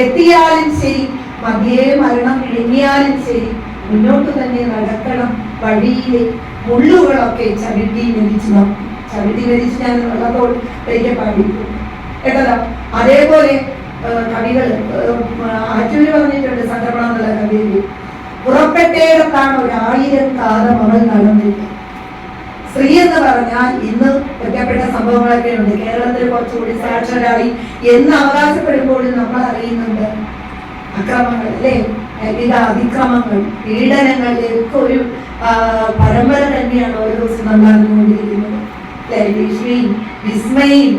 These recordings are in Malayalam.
എത്തിയാലും ശരി മധ്യേ മരണം ഇണങ്ങിയാലും ശരി. മുന്നോട്ട് തന്നെ നടക്കണം വഴിയിലെ മുള്ളുകളൊക്കെ ചവിട്ടി നോക്കും. ചവിട്ടി മരിച്ചു ഞാൻ വെള്ളത്തോട് ഒരിക്കൽ പാടിയിട്ടുണ്ട് കേട്ടല്ലോ അതേപോലെ കവികൾ ആറ്റൂര് പറഞ്ഞിട്ടുണ്ട് സന്ദർഭം എന്നുള്ള കവിയിൽ പുറപ്പെട്ടേടത്താണ് ഒരായിരം കാലം അവൾ നടന്നില്ല സ്ത്രീ എന്ന് പറഞ്ഞാൽ ഇന്ന് ഒറ്റപ്പെട്ട സംഭവങ്ങളൊക്കെ ഉണ്ട്. കേരളത്തിൽ കുറച്ചുകൂടി സാക്ഷരായി എന്ന് അവകാശപ്പെടുമ്പോഴും നമ്മൾ അറിയുന്നുണ്ട് അക്രമങ്ങൾ അല്ലേ? ലൈംഗിക അതിക്രമങ്ങൾ പീഡനങ്ങൾ ഒക്കെ ഒരു പരമ്പര തന്നെയാണ് ഓരോ ദിവസം നമ്മൾ അറിഞ്ഞുകൊണ്ടിരിക്കുന്നത് അല്ലെ? വിഷ്മയും വിസ്മയും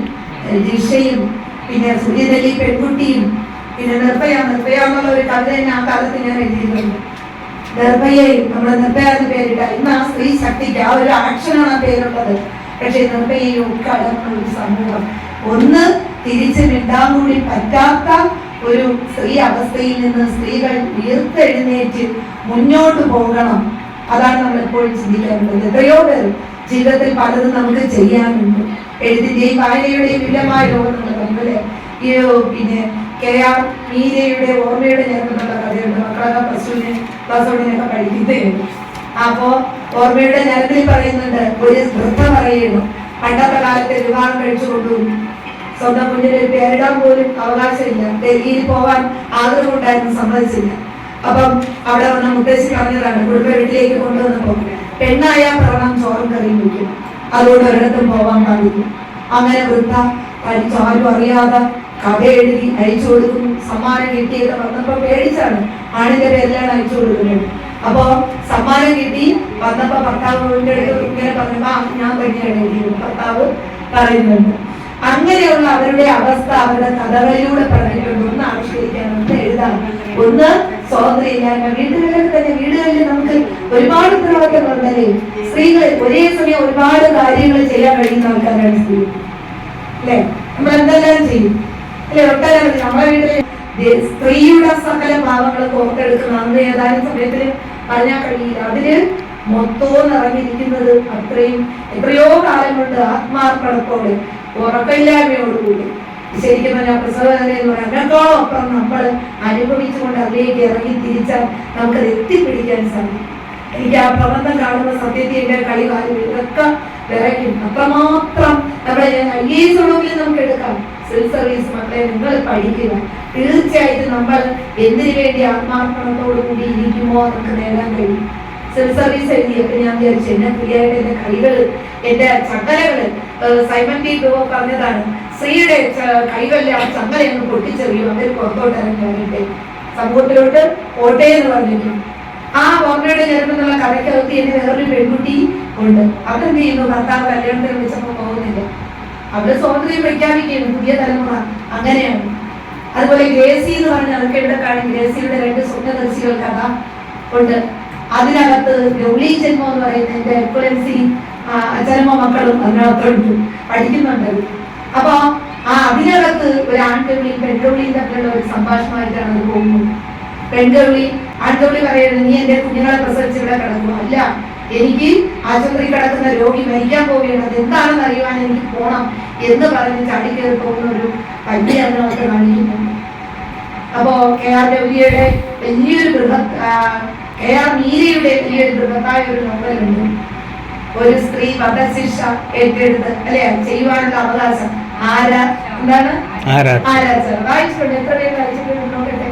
ജിഷയും പിന്നെ സുജിതലി പെൺകുട്ടിയും പിന്നെ നിർഭയ നിർഭയ എന്നുള്ള ഒരു കഥ തന്നെ ആ കാലത്ത് ഞാൻ എഴുതിയിട്ടുണ്ട്. നിർഭയയും നമ്മുടെ നിർഭയ പേരിട്ട ഇന്ന് ആ സ്ത്രീ ശക്തിക്ക് ആ ഒരു ആക്ഷനാണ് ആ പേരുള്ളത്. പക്ഷേ നിർഭയയും ഒക്കെ അടങ്ങുന്ന ഒരു സമൂഹം. ഒന്ന് തിരിച്ച് മിണ്ടാൻ കൂടി പറ്റാത്ത ഒരു സ്ത്രീ അവസ്ഥയിൽ നിന്ന് സ്ത്രീകൾ ഉയർത്തെഴുന്നേറ്റ് മുന്നോട്ട് പോകണം. അതാണ് നമ്മൾ എപ്പോഴും ചിന്തിക്കാറുള്ളത്. എത്രയോ പേർ ജീവിതത്തിൽ പലതും നമുക്ക് ചെയ്യാനുണ്ട്. എഴുതിന്റെയും വായനയുടെയും വിപുലമായ ലോകം നമ്മൾ ഈ പിന്നെ കെ ആർ മീരയുടെ ഓർമ്മയുടെ ഞരമ്പെന്നുള്ള കഥയുണ്ട്. മക്കളൊക്കെ പ്ലസ് ടുവിന് പ്ലസ് അപ്പോൾ ഓർമ്മയുടെ ഞരമ്പിൽ പറയുന്നുണ്ട് ഒരു വൃദ്ധ പറയുന്നു പണ്ടത്തെ കാലത്ത് വിവാഹം കഴിച്ചു കൊണ്ടുവന്നു സ്വന്തം മുന്നിൽ പേരിടാൻ പോലും അവകാശമില്ല. ഡൽഹിയിൽ പോവാൻ ആഗ്രഹമുണ്ടായിരുന്നു സമ്മതിച്ചില്ല. അപ്പം അവിടെ വന്ന മുത്തശ്ശി പറഞ്ഞതാണ് കുടുംബ വീട്ടിലേക്ക് കൊണ്ടുവന്നപ്പോ പെണ്ണായ പ്രവണം ചോറും കറിയും വയ്ക്കും. അതുകൊണ്ട് ഒരിടത്തും പോവാൻ പാടില്ല. അങ്ങനെ വൃദ്ധ ആരും അറിയാതെ കഥ എഴുതി അയച്ചു കൊടുക്കുന്നു. സമ്മാനം കിട്ടിയത് വന്നപ്പോ പേടിച്ചാണ്. ആണിന്റെ പേരിലാണ് അയച്ചു കൊടുക്കുന്നത്. അപ്പോ സമ്മാനം കിട്ടി. വന്നപ്പോ ഭർത്താവിന്റെ അടുത്ത് ഇങ്ങനെ പറഞ്ഞപ്പോ "ആ, ഞാൻ തന്നെയാണ് എഴുതിയത്. ഭർത്താവ് പറയുന്നുണ്ട്. അങ്ങനെയുള്ള അവരുടെ അവസ്ഥ അവരുടെ കഥകളിലൂടെ പറഞ്ഞിട്ടുണ്ട്. ഒന്ന് ആവിഷ്കരിക്കാൻ ഒന്ന് എഴുതാം ഒന്ന് സ്വാതന്ത്ര്യമില്ലായ്മ. വീടുകളിൽ തന്നെ വീടുകളിൽ നമുക്ക് ഒരുപാട് ഉത്തരവാദിത്തങ്ങളുണ്ടല്ലേ? സ്ത്രീകൾ ഒരേ സമയം ഒരുപാട് കാര്യങ്ങൾ ചെയ്യാൻ കഴിയുന്ന ആൾക്കാരാണ് സ്ത്രീ. അല്ലേ? നമ്മൾ ചെയ്യും? അല്ലെ ഒട്ടേറെ നമ്മുടെ വീട്ടിൽ സ്ത്രീയുടെ സകല ഭാവങ്ങൾ കോർത്തെടുക്കുന്ന അന്ന് ഏതാനും സമയത്തിൽ പറഞ്ഞാൽ കഴിയില്ല. അതിൽ മൊത്തവും നിറഞ്ഞിരിക്കുന്നത് അത്രയും എത്രയോ കാലം കൊണ്ട് ആത്മാർപ്പണത്തോടെ ഉറക്കമില്ലായ്മയോടുകൂടി. ശരിക്കും പറഞ്ഞാൽ പ്രസവവേദന എന്ന് അപ്പുറം നമ്മൾ അനുഭവിച്ചുകൊണ്ട് അതിലേക്ക് ഇറങ്ങി തിരിച്ചാൽ നമുക്കത് എത്തിപ്പിടിക്കാൻ സാധിക്കും. എനിക്ക് ആ പ്രബന്ധം കാണുന്ന സത്യത്തിന്റെ കളി കാര്യം ഇതൊക്കെ വിറയ്ക്കും. അത്രമാത്രം നമ്മുടെ ഐ എസ് ഉള്ളവരിൽ നമുക്ക് എടുക്കാം സിവിൽ സർവീസ് മക്കളെ നിങ്ങൾ പഠിക്കുക തീർച്ചയായിട്ടും നമ്മൾ എന്തിനു വേണ്ടി ആത്മാർപ്പണത്തോടു കൂടി ഇരിക്കുമോ നമുക്ക് നേടാൻ കഴിയും. സിവിൽ സർവീസ് എഴുതിയപ്പോൾ ഞാൻ വിചാരിച്ചു എന്നെ ഫ്രീയായിട്ട് എന്റെ കൈകൾ എന്റെ ചങ്ങലകൾ ഏഹ് സൈമൺ ടി ഗോ പറഞ്ഞതാണ് സ്ത്രീയുടെ കൈകളിലെ ആ ചങ്ങല അങ്ങ് പൊട്ടിച്ചെറിയും അവർ പുറത്തോട്ട് ഇറങ്ങാനായിട്ട് സമൂഹത്തിലോട്ട് ഓട്ടെ എന്ന് പറഞ്ഞിട്ടുണ്ട് ആ ഓർമ്മയുടെ ജന്മെന്നുള്ള കഥയ്ക്കകത്ത് എന്നെ വേറൊരു പെൺകുട്ടി ഉണ്ട്. അതെന്ത് ചെയ്യുന്നു? ഭർത്താവ് കല്യാണത്തിന് വിളിച്ചപ്പോ പോകുന്നില്ല അവർ സ്വാതന്ത്ര്യം പ്രഖ്യാപിക്കുന്നു പുതിയ തലമുറ. അങ്ങനെയാണ്. അതുപോലെ ഗ്രേസി എന്ന് പറഞ്ഞ അവർക്ക് ഇവിടെ കാണും? ഗ്രേസിയുടെ രണ്ട് സ്വപ്നദർശികൾ കഥ ഉണ്ട്. അതിനകത്ത് ഗൗളി ജന്മം എന്ന് പറയുന്ന എന്റെ എക്വലൻസി അച്ഛനമ്മ മക്കളും അതിനകത്തുണ്ട് പഠിക്കുന്നുണ്ട്. അപ്പൊ ആ അതിനകത്ത് ഒരു ആൺകവിളിയും പെൺകവിളിയും തമ്മിലുള്ള ഒരു സംഭാഷണമായിട്ടാണ് അത് പോകുന്നത്. പെൺകവിളി ആൺകവിളി പറയുന്നത് നീ എന്റെ കുഞ്ഞുങ്ങളെ പ്രസവിച്ച് ഇവിടെ കിടക്കും അല്ല എനിക്ക് ആശുപത്രി കിടക്കുന്ന രോഗി മരിക്കാൻ പോവുകയാണ് അത് എന്താണെന്ന് അറിയുവാൻ എനിക്ക് പോണം എന്ന് പറഞ്ഞ് ചാടിക്കയറി പോകുന്ന ഒരു വലിയ അതിനകത്ത് കാണിക്കുന്നുണ്ട് അപ്പോ കെ ആർ രവിയുടെ വലിയൊരു ബൃഹത് കെ ആർ മീരയുടെ വലിയൊരു ബൃഹത്തായ ഒരു നോവലുണ്ട്. ഒരു സ്ത്രീ വധശിക്ഷ ഏറ്റെടുത്ത് അല്ലെ? ചെയ്യുവാനുള്ള അവകാശം. ആരാ? എന്താണ്? ആരാ ആരാച്ചാർ വായിച്ചിട്ടുണ്ട്. എത്ര പേര് വായിച്ചിട്ടുണ്ട്? നോക്കട്ടെ.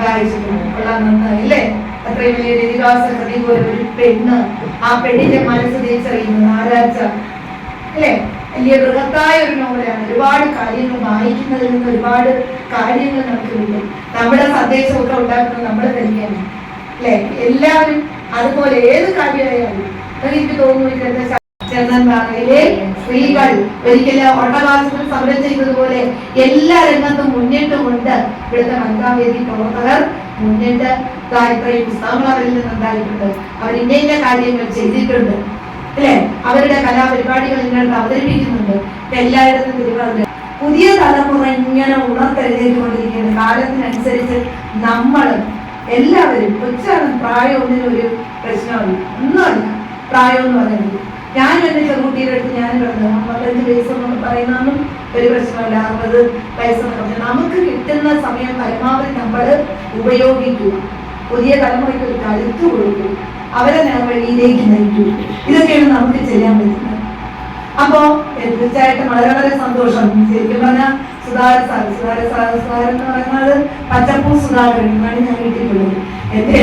വായിച്ചിട്ടുണ്ട്. കൊള്ളാൻ നന്നായി അല്ലേ? അത്രയും വലിയ ഇതിഹാസ കൃതി പോലെ ഒരു പെണ്ണ് ആ പെണ്ണിന്റെ മനസ്സ് തിരിച്ചറിയുന്നു ആരാച്ച? അല്ലേ? വലിയ ബൃഹത്തായ ഒരു നോവലാണ്. ഒരുപാട് കാര്യങ്ങൾ വായിക്കുന്നതിൽ നിന്ന് ഒരുപാട് കാര്യങ്ങൾ നമുക്ക് കിട്ടും. നമ്മുടെ സന്ദേശമൊക്കെ ഉണ്ടാക്കുന്നത് നമ്മൾ തന്നെയാണ്. അല്ലെ? എല്ലാവരും അതുപോലെ ഏത് കാര്യമായാലും എനിക്ക് തോന്നുന്നു ഇന്നത്തെ ചെന്നൻപാറയിലെ സ്ത്രീകൾ ഒരിക്കലും ഒട്ടവാസത്തിൽ സമരം ചെയ്തതുപോലെ എല്ലാ രംഗത്തും മുന്നിട്ടുകൊണ്ട് ഇവിടുത്തെ മന്ത്രാവേദി പ്രവർത്തകർ. ദാ ഇത്രയും പുസ്തകങ്ങൾ അവരിൽ നിന്ന് ഉണ്ടായിട്ടുണ്ട്. അവർ ഇന്ന ഇന്ന കാര്യങ്ങൾ ചെയ്തിട്ടുണ്ട്. അല്ലെ? അവരുടെ കലാപരിപാടികൾ ഇങ്ങോട്ട് അവതരിപ്പിക്കുന്നുണ്ട്. എല്ലായിടത്തും തിരുവാതിര പുതിയ തലമുറ ഇങ്ങനെ ഉണർത്തെഴുന്നേറ്റുകൊണ്ടിരിക്കുകയാണ് കാലത്തിനനുസരിച്ച് നമ്മൾ എല്ലാവരും കൊച്ചാണ്. പ്രായം ഒന്നിനും ഒരു പ്രശ്നമല്ല ഒന്നുമല്ല. പ്രായം എന്ന് പറയുന്നത്. ഞാൻ എന്റെ ചെറുകുട്ടിയുടെ അടുത്ത് ഞാൻ കിടന്നു അമ്പത്തഞ്ച് വയസ്സെന്ന് പറയുന്നതൊന്നും ഒരു പ്രശ്നമല്ല അറുപത് നമുക്ക് കിട്ടുന്ന സമയം പരമാവധി നമ്മൾ ഉപയോഗിക്കുക. പുതിയ തലമുറയ്ക്ക് ഒരു കരുത്ത് കൊടുക്കും അവരെ വഴിയിലേക്ക് നയിക്കൂ ഇതൊക്കെയാണ് നമുക്ക് ചെയ്യാൻ പറ്റുന്നത്. അപ്പോ തീർച്ചയായിട്ടും വളരെ വളരെ സന്തോഷം. ശരിക്കും പറഞ്ഞാൽ സുധാകർ സാർ സുധാകർ സാർ എന്ന് പറയുന്നത് പച്ചപ്പൂ സുധാകരൻ എന്നാണ് ഞാൻ കിട്ടിയിട്ടുള്ളത് എന്റെ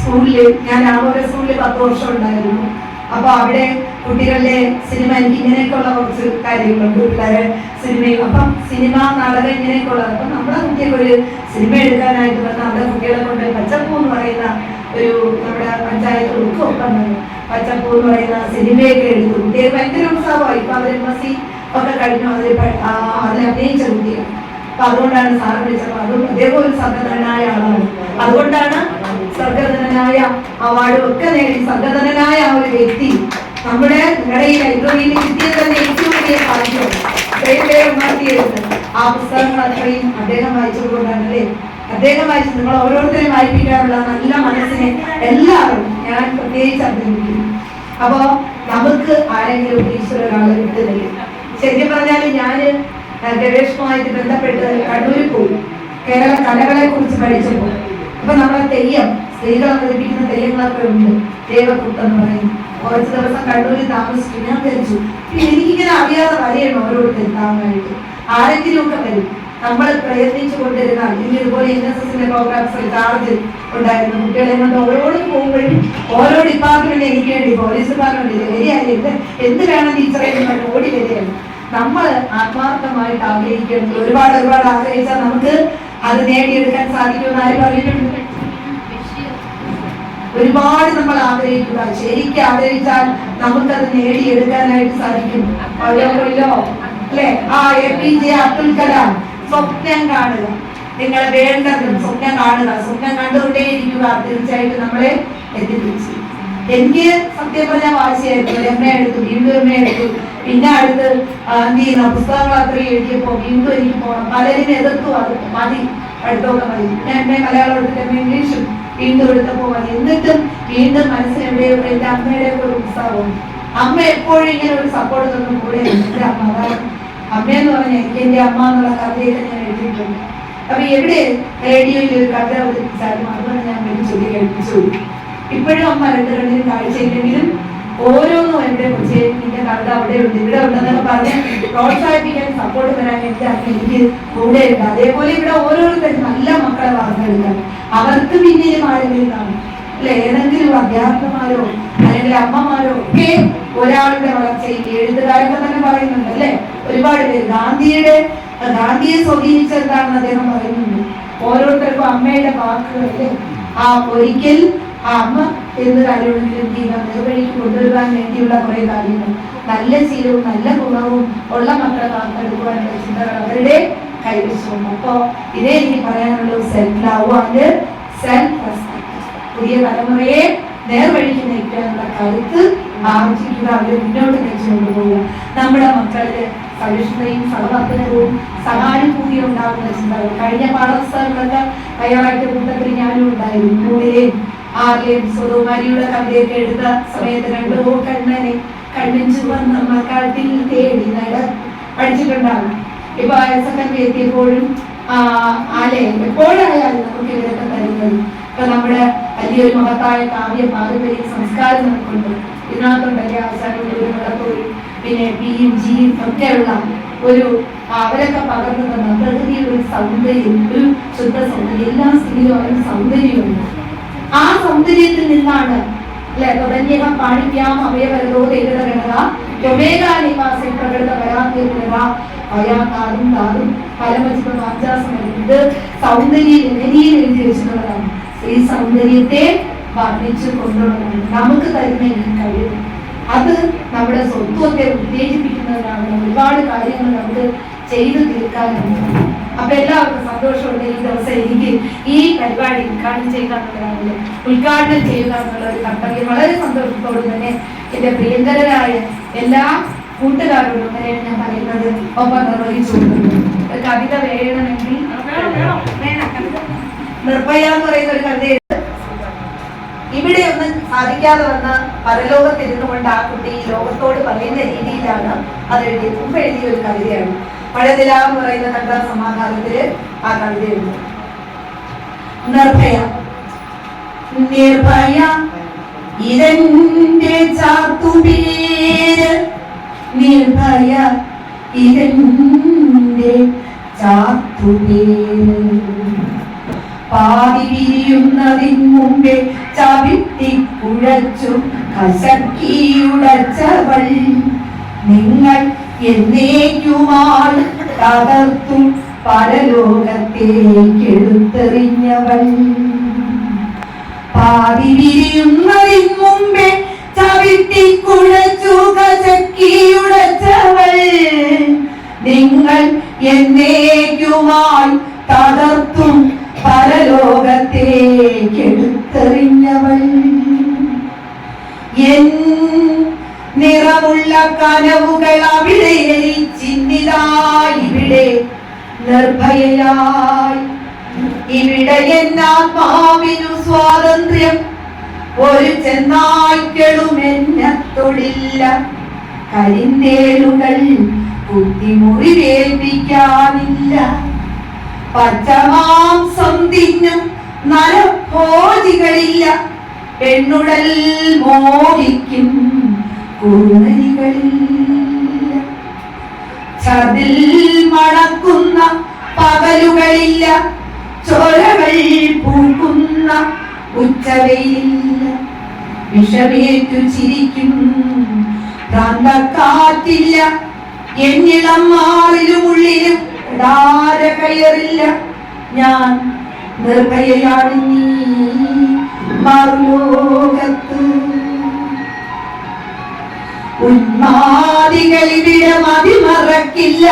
സ്കൂളിൽ ഞാൻ രാമപുര സ്കൂളിൽ പത്ത് വർഷം ഉണ്ടായിരുന്നു. അപ്പൊ അവിടെ കുട്ടികളിലെ സിനിമ എനിക്ക് ഇങ്ങനെയൊക്കെയുള്ള കുറച്ച് കാര്യങ്ങളുണ്ട്. പിള്ളേരെ സിനിമയും അപ്പം സിനിമ നാടകം ഇങ്ങനെയൊക്കെ ഉള്ളത് അപ്പം നമ്മുടെ കുട്ടികൾക്ക് ഒരു സിനിമ എടുക്കാനായിട്ട് പറഞ്ഞാൽ നമ്മുടെ കുട്ടികളെ കൊണ്ട് പച്ചപ്പൂ എന്ന് പറയുന്ന ഒരു നമ്മുടെ പഞ്ചായത്ത് ഉടുക്കും ഒപ്പം പച്ചപ്പൂ എന്ന് പറയുന്ന സിനിമയൊക്കെ എടുത്തു. കുട്ടികൾ ഭയങ്കര ഉത്സാഹമായി. ഇപ്പം അവർ എം എസ് സി ഒക്കെ കഴിഞ്ഞു അതിൽ അതിനെ അഭിനയിച്ച കുട്ടികൾ അപ്പൊ അതുകൊണ്ടാണ് സാറ് വിളിച്ചത്. അതും അതേപോലെ സർഗധനായ ആളാണ്. അതുകൊണ്ടാണ് സർഗധനായ അവാർഡും ഒക്കെ നേടി. സർഗധനായ ആ ഒരു വ്യക്തി നമ്മുടെ നിങ്ങളുടെ ഈ ലൈബ്രറിയിൽ കിട്ടിയത് തന്നെ ഏറ്റവും വലിയ ഭാഗ്യം. ഇത്രയും പേര് ഉണർത്തിയെടുത്ത് ആ പുസ്തകങ്ങൾ അത്രയും അദ്ദേഹം വായിച്ചതുകൊണ്ടാണ് അല്ലേ അദ്ദേഹം വായിച്ചു നിങ്ങൾ ഓരോരുത്തരെയും വായിപ്പിക്കാനുള്ള നല്ല മനസ്സിനെ എല്ലാവരും ഞാൻ പ്രത്യേകിച്ച് അഭിനന്ദിക്കുന്നു അപ്പോ നമുക്ക് ആരെങ്കിലും ഈശ്വര ഒരാളെ കിട്ടുന്നില്ല ശരിക്കും പറഞ്ഞാൽ ഞാൻ ഗവേഷണവുമായിട്ട് ബന്ധപ്പെട്ട് കണ്ണൂരിൽ പോയി. കേരള കലകളെ കുറിച്ച് പഠിച്ചപ്പോൾ അപ്പൊ നമ്മളെ തെയ്യം സ്ത്രീകൾ അവതരിപ്പിക്കുന്ന തെയ്യങ്ങളൊക്കെ ഉണ്ട്. ദേവകൂട്ടം എന്ന് പറയും. കുറച്ച് ദിവസം കണ്ണൂരിൽ താമസിച്ചു ഞാൻ ധരിച്ചു പിന്നെ എനിക്കിങ്ങനെ അറിയാതെ വരെയാണ് ഓരോരുത്തരും താങ്ങായിട്ട് ആരെങ്കിലും ഒക്കെ വരും. നമ്മൾ പ്രയത്നിച്ചു കൊണ്ടിരുന്ന ഇനി ഇതുപോലെ എൻ എസ് എസിന്റെ പ്രോഗ്രാംസ് ചാർജ് ഉണ്ടായിരുന്നു കുട്ടികളെ കൊണ്ട് ഓരോടും പോകുമ്പോഴും ഓരോ ഡിപ്പാർട്ട്മെന്റ് എനിക്ക് വേണ്ടി പോലീസ് ഡിപ്പാർട്ട്മെന്റ് വരികയായി എന്ത് വേണം ടീച്ചറെ ഓടി വരികയാണ്. നമ്മൾ ആത്മാർത്ഥമായിട്ട് ആഗ്രഹിക്കുന്നത് ഒരുപാട് ഒരുപാട് ആഗ്രഹിച്ചാൽ നമുക്ക് അത് നേടിയെടുക്കാൻ സാധിക്കുമെന്ന് ആര് പറഞ്ഞിട്ടുണ്ട്? ഒരുപാട് നമ്മൾ ആഗ്രഹിക്കുക ശരിക്കും ആഗ്രഹിച്ചാൽ നമുക്കത് നേടിയെടുക്കാനായിട്ട് സാധിക്കും. ആ A P J Abdul Kalam. സ്വപ്നം കാണുക. നിങ്ങൾ വേണ്ടതും സ്വപ്നം കാണുക. സ്വപ്നം കണ്ടുകൊണ്ടേയിരിക്കുക. തീർച്ചയായിട്ടും നമ്മളെ എത്തിപ്പിച്ചു എനിക്ക് സത്യം പറഞ്ഞാൽ വാശിയായിരുന്നു. എമ്മ എടുത്തു വീണ്ടും എമ്മ എടുത്തു. പിന്നെ അടുത്ത് എന്ത് ചെയ്യുന്ന? പുസ്തകങ്ങൾ അത്രയും എഴുതിയപ്പോ വീണ്ടും എനിക്ക് പോകണം. പലരും എതിർത്തു അത്. മതി. അടുത്തൊക്കെ മതി. പിന്നെ എമ്മ മലയാളം എടുത്തിട്ട് എമ്മ ഇംഗ്ലീഷും വീണ്ടും പോവാൻ എന്നിട്ടും വീണ്ടും മനസ്സിൽ എവിടെയോ എന്റെ അമ്മയുടെ ഒരു ഉത്സാഹവും. അമ്മ എപ്പോഴും ഇങ്ങനെ ഒരു സപ്പോർട്ട് തന്നു കൂടെ എന്റെ അമ്മ അതാണ് അമ്മയെന്ന് പറഞ്ഞാൽ എനിക്ക് എന്റെ അമ്മ എന്നുള്ള കഥയൊക്കെ ഞാൻ എഴുതിയിട്ടുണ്ട്. അപ്പൊ എവിടെ റേഡിയോയിൽ ഒരു കഥ അവതരിപ്പിച്ചാലും അതുകൊണ്ട് ഞാൻ വേണ്ടി ചൊല്ലി കേൾപ്പിച്ചു. ഇപ്പോഴും അമ്മ രണ്ട് കണ്ണിന് കാഴ്ചയില്ലെങ്കിലും ഓരോന്നും എന്റെ കൊച്ചെ നിന്റെ കവിത അവിടെ ഉണ്ട് ഇവിടെ ഉണ്ടെന്നൊക്കെ പറഞ്ഞ് പ്രോത്സാഹിപ്പിക്കാൻ സപ്പോർട്ട് തരാൻ എന്റെ അച്ഛൻ എനിക്ക് കൂടെ ഉണ്ട് അതേപോലെ ഇവിടെ ഓരോരുത്തരും നല്ല മക്കളെ വളർന്നെടുക്കാൻ അവർക്ക് പിന്നിലും ആരെങ്കിലും കാണും. അല്ലെ? ഏതെങ്കിലും അധ്യാപകന്മാരോ അല്ലെങ്കിൽ അമ്മമാരോ ഒക്കെ ഒരാളുടെ വളർച്ചയിൽ എഴുത്തുകാരൊക്കെ തന്നെ പറയുന്നുണ്ട് അല്ലെ? ഒരുപാട് പേര്. ഗാന്ധിയുടെ ഗാന്ധിയെ സ്വാധീനിച്ചെന്താണെന്ന് അദ്ദേഹം പറയുന്നുണ്ട്. ഓരോരുത്തർക്കും അമ്മയുടെ വാക്കുകൾ ആ ഒരിക്കൽ ആ അമ്മ എന്ത് കാര്യമുണ്ടെങ്കിലും ചെയ്യുക നേർവഴിക്ക് കൊണ്ടുവരുവാൻ വേണ്ടിയുള്ള കുറെ കാര്യങ്ങൾ. നല്ല ശീലവും നല്ല ഗുണവും ഉള്ള മക്കളെ വാർത്തെടുക്കുവാനുള്ള ചിന്തകൾ അവരുടെ കൈവശവും അപ്പോ ഇതേ എനിക്ക് പറയാനുള്ളൂ സെൽഫ് ലവ് ആൻഡ് സെൽഫ് പുതിയ തലമുറയെ നേർവഴിക്ക് നയിക്കാനുള്ള കരുത്ത് ആർജിക്കുക അവരെ മുന്നോട്ട് നയിച്ചു കൊണ്ടുപോകുക നമ്മുടെ മക്കളിൽ സഹിഷ്ണുതയും സഹവർത്തനവും സഹാനുഭൂതിയും ഉണ്ടാകുന്ന ചിന്തകൾ. കഴിഞ്ഞ പാഠപുസ്തകങ്ങളൊക്കെ തയ്യാറാക്കിയ കൂട്ടത്തിൽ ഞാനും ഉണ്ടായിരുന്നു. ആറിലെയും സ്വതോമാരിയുടെ കവിതയൊക്കെ എടുത്ത സമയത്ത് കണ്ടു. കണ്ണനെ കണ്ണിച്ചു വന്ന മക്കാട്ടിൽ തേടി നട. പഠിച്ചിട്ടുണ്ടാവും. ഇപ്പൊ ഹയർ സെക്കൻഡറി എത്തിയപ്പോഴും ആ, ആലെ എപ്പോഴായാലും നമുക്ക് ഇതൊക്കെ തരുന്നത്? ഇപ്പൊ നമ്മുടെ വലിയൊരു മഹത്തായ കാവ്യ പാരമ്പര്യ സംസ്കാരം നമുക്കുണ്ട്. ഇതിനകത്തുണ്ടല്ലേ അവസാനം ഒരു പിന്നെ ബിയും ജിയും ഒരു അവരൊക്കെ പകർന്നു തന്ന പ്രകൃതിയുടെ സൗന്ദര്യം ഒരു ശുദ്ധ സൗന്ദര്യം. എല്ലാ സ്ഥിതിയിലും അവരുടെ സൗന്ദര്യമുണ്ട്. ആ സൗന്ദര്യത്തിൽ നിന്നാണ്. അല്ലെ? തുടങ്ങിയ പാണിക്യാം അവയവരതോ തേകത ഗണക ത്വമേകാനിവാസി പ്രകൃത പരാതീർണക അയാതാതും താതും പരമജിത വാചാസമരം ഇത് സൗന്ദര്യ ലഹരിയിൽ എഴുതി വെച്ചിട്ടുള്ളതാണ്. ഈ സൗന്ദര്യത്തെ വർണിച്ചു കൊണ്ടുള്ളതാണ് നമുക്ക് തരുന്ന ഈ കഴിവ്. അത് നമ്മുടെ സ്വത്വത്തെ ഉത്തേജിപ്പിക്കുന്നതിനാണ് ഒരുപാട് കാര്യങ്ങൾ നമുക്ക് ചെയ്തു തീർക്കാനുണ്ട് അപ്പൊ എല്ലാവർക്കും സന്തോഷമുണ്ട് ഈ ദിവസം എനിക്ക് ഈ പരിപാടി ഉദ്ഘാടനം ചെയ്യുക എന്നുള്ളതാണ് ഉദ്ഘാടനം ചെയ്യുക എന്നുള്ള ഒരു കർത്തവ്യം. വളരെ സന്തോഷത്തോടെ തന്നെ എന്റെ പ്രിയങ്കരായ എല്ലാ കൂട്ടുകാരോടും അങ്ങനെയാണ് ഞാൻ പറയുന്നത്. ഒപ്പം നിർവഹിച്ചു ഒരു കവിത വേണമെങ്കിൽ വേണം. കവിത നിർഭയ എന്ന് പറയുന്ന ഒരു കവിതയുണ്ട്. ഇവിടെ ഒന്നും സാധിക്കാതെ വന്ന പരലോകത്തിരുന്നു കൊണ്ട് ആ കുട്ടി ലോകത്തോട് പറയുന്ന രീതിയിലാണ് അത് എഴുതിയത്. മുമ്പ് എഴുതിയ ഒരു കവിതയാണ്. എന്ന് പറയുന്ന കണ്ട സമാധാനത്തിൽ ആ കവിതയുണ്ട്. നിർഭയ. നിർഭയ. ഇതെന്റെ ചാത്തുപേര്. നിർഭയ. ഇതെന്റെ ചാത്തുപേര്. പാതി വിരിയുന്നതിന് മുമ്പേ ചവിട്ടി കുഴച്ചു കശക്കിയുടച്ചവൾ നിങ്ങൾ എന്നേക്കുമായി തകർത്തും പരലോകത്തേക്കെടുത്തെറിഞ്ഞവൾ. പാതി വിരിയുന്നതിന് മുമ്പേ ചവിട്ടി കുഴച്ചു കശക്കിയുടച്ചവൾ. നിങ്ങൾ എന്നേക്കുമായി തകർത്തും പരലോകത്തേക്കെടുത്തെറിഞ്ഞവൾ. എൻ നിറമുള്ള കനവുകൾ അവിടെ ചിന്നിതായി ഇവിടെ നിർഭയയായി. ഇവിടെ സ്വാതന്ത്ര്യം. ഒരു ചെന്നായ്ക്കളും എന്നെ തൊടില്ല. കരിന്തേലുകൾ കുത്തിമുറിവേൽപ്പിക്കാനില്ല. പച്ചമാംസം തിന്നും നരഭോജികളില്ല. പെണ്ണുടൽ മോഹിക്കും. മണക്കുന്ന പകലുകളില്ല ചോരകൾ പൂക്കുന്ന വിഷമേറ്റു പ്രാന്തക്കാറ്റില്ല എന്നിളം മാറിലും ഉള്ളിലും കയറില്ല. ഞാൻ നിർഭയയാണ് നീ മറുലോകത്ത് ഉന്മാദികളിവിടെ മതിമറക്കില്ല.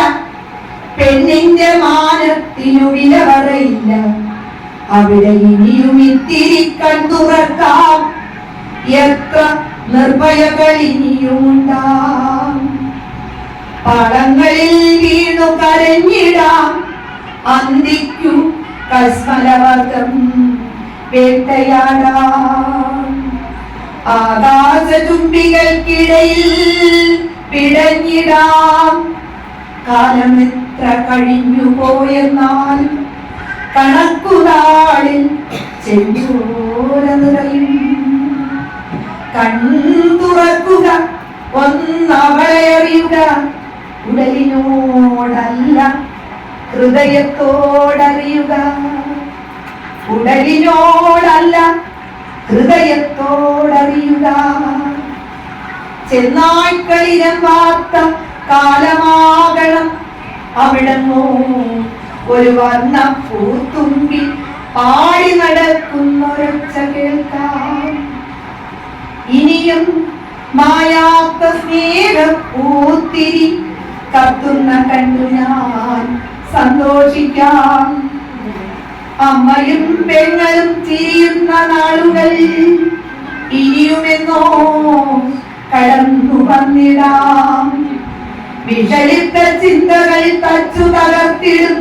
പെണ്ണിന്റെ മാനത്തിനു വില പറയില്ല. അവിടെ ഇനിയും ഇത്തിരി കണ്ടുറക്കാം എത്ര നിർഭയകൾ ഇനിയുമുണ്ടാം പടങ്ങളിൽ വീണു കരഞ്ഞിടാം. അന്തിക്കും കസ്മലവർഗം വേട്ടയാടാം. ആകാശചുംബികൾക്കിടയിൽ പിടഞ്ഞിടാം. കാലം എത്ര കഴിഞ്ഞു പോയെന്നാൽ കണക്കുനാളിൽ ചെഞ്ചോര നിറയും. കൺതുറക്കുക ഉടലിനോടല്ല ഹൃദയത്തോടറിയുക. ഉടലിനോടല്ല ഹൃദയത്തോടറിയുക. ചെന്നായ്ക്കളിരം വാർത്ത കാലമാകണം. അവിടങ്ങോ ഒരു വർണ പൂത്തുമ്പി പാടി നടക്കുന്നൊരൊച്ച കേൾക്കാം. ഇനിയും മായാത്ത സ്നേഹം പൂത്തിരി കത്തുന്ന കണ്ടു ഞാൻ സന്തോഷിക്കാം. അമ്മയും പെങ്ങളും തിരിയുന്ന നാളുകൾ ഇനിയുമെന്നോ കടന്നു വന്നിടാം. വിഷലിത്ത ചിന്തകൾ തച്ചു തകർത്തിടും.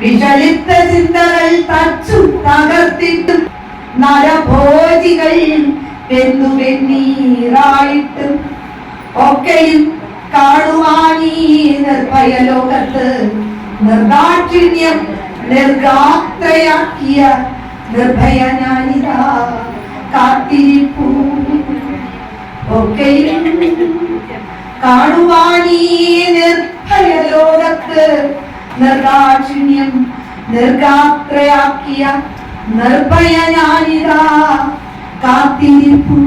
വിഷലിത്ത ചിന്തകൾ തച്ചു തകർത്തിട്ടും. നരഭോജികൾ വെന്നു വെന്നീറായിട്ടും ഒക്കെയും കാണുവാനീ നിർഭയ ലോകത്ത് നിർദാക്ഷിണ്യം നിർഗാത്രയാക്കിയ നിർഭയ ഞാനിതാ കാത്തിരിപ്പൂ. ഒക്കെയും കാണുവാനീ നിർഭയ ലോകത്ത് നിർദാക്ഷിണ്യം നിർഗാത്രയാക്കിയ നിർഭയ ഞാനിതാ കാത്തിരിപ്പൂ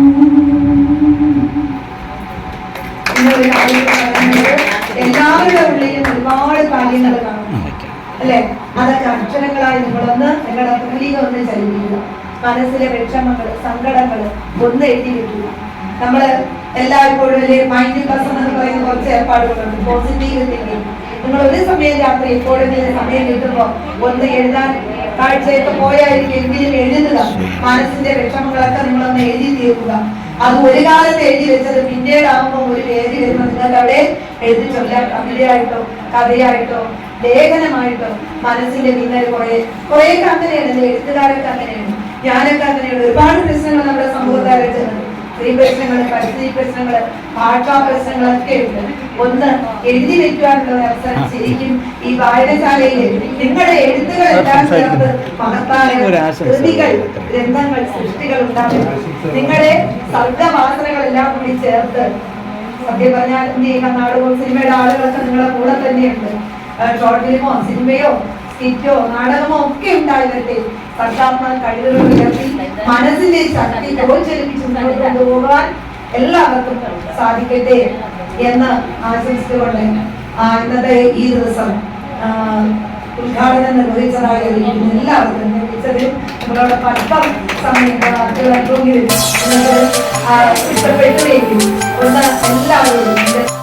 എല്ലാവരുടെ ഉള്ളിലും ഒരുപാട് കാര്യങ്ങൾ കാണും. അല്ലെ? അതൊക്കെ അക്ഷരങ്ങളായി നിങ്ങളൊന്ന് നിങ്ങളുടെ പുള്ളിക ഒന്ന് ചലിപ്പിക്കുക. മനസ്സിലെ വിഷമങ്ങൾ സങ്കടങ്ങൾ ഒന്ന് എഴുതി വെക്കുക. നമ്മൾ എല്ലായ്പ്പോഴും അല്ലെ മൈൻഡ് പ്രസം എന്ന് പറയുന്ന കുറച്ച് ഏർപ്പാടുകളുണ്ട്. പോസിറ്റീവ് തിങ്കിങ് നിങ്ങൾ ഒരു സമയം രാത്രി എപ്പോഴെങ്കിലും സമയം കിട്ടുമ്പോൾ ഒന്ന് എഴുതാൻ കാഴ്ചയൊക്കെ പോയായിരിക്കും എങ്കിലും എഴുതുക. മനസ്സിന്റെ വിഷമങ്ങളൊക്കെ നിങ്ങളൊന്ന് എഴുതി തീർക്കുക. അത് ഒരു കാലത്ത് എഴുതി വെച്ചത് പിന്നീടാകുമ്പോൾ ഒരു വരുമ്പോൾ നിങ്ങൾക്ക് അവിടെ എഴുതി ചൊല്ലാൻ കവിതയായിട്ടോ കഥയായിട്ടോ ലേഖനമായിട്ടോ മനസ്സിന്റെ പിന്നിൽ കുറെ കുറെയൊക്കെ അങ്ങനെയാണ്. എഴുത്തുകാരൊക്കെ അങ്ങനെയാണ്. ഞാനൊക്കെ അങ്ങനെയാണ്. ഒരുപാട് പ്രശ്നങ്ങൾ നമ്മുടെ വെച്ചത് സ്ത്രീ പ്രശ്നങ്ങൾ പരിസ്ഥിതി പ്രശ്നങ്ങൾ ഭാഷാ പ്രശ്നങ്ങളൊക്കെ ഉണ്ട്. ഒന്ന് എഴുതി വെക്കുവാനുള്ള അവസരം ശരിക്കും ഈ വായനശാലയിൽ നിങ്ങളുടെ എഴുത്തുകൾ എല്ലാം ചേർത്ത് മഹത്തായ കൃതികൾ ഗ്രന്ഥങ്ങൾ സൃഷ്ടികൾ ഉണ്ടാകും നിങ്ങളുടെ സർഗവാസനകളെല്ലാം കൂടി ചേർത്ത് സത്യം പറഞ്ഞാൽ എന്ത് ചെയ്യുന്ന നാടകവും സിനിമയുടെ ആളുകളൊക്കെ നിങ്ങളുടെ കൂടെ തന്നെയുണ്ട്. ഷോർട്ട് ഫിലിമോ സിനിമയോ സ്കിറ്റോ നാടകമോ ഒക്കെ ഉണ്ടായിരുന്നേ സർഗാത്മക കഴിവുകൾ ഉയർത്തി മനസ്സിന്റെ ശക്തി പ്രോത്സാഹിപ്പിച്ച് മുന്നോട്ട് എല്ലാവർക്കും സാധിക്കട്ടെ എന്ന് ആശംസിച്ചുകൊണ്ട് ഇന്നത്തെ ഈ ദിവസം ഉദ്ഘാടനം നിർവഹിച്ചതായി എല്ലാവർക്കും. എന്നെ വിളിച്ചതിലും നിങ്ങളോടൊപ്പം അല്പം സമയം വാക്കുകളെങ്കിലും നിങ്ങൾക്ക് ആ, ഇഷ്ടപ്പെട്ടുവെങ്കിൽ ഒന്ന് എല്ലാവരും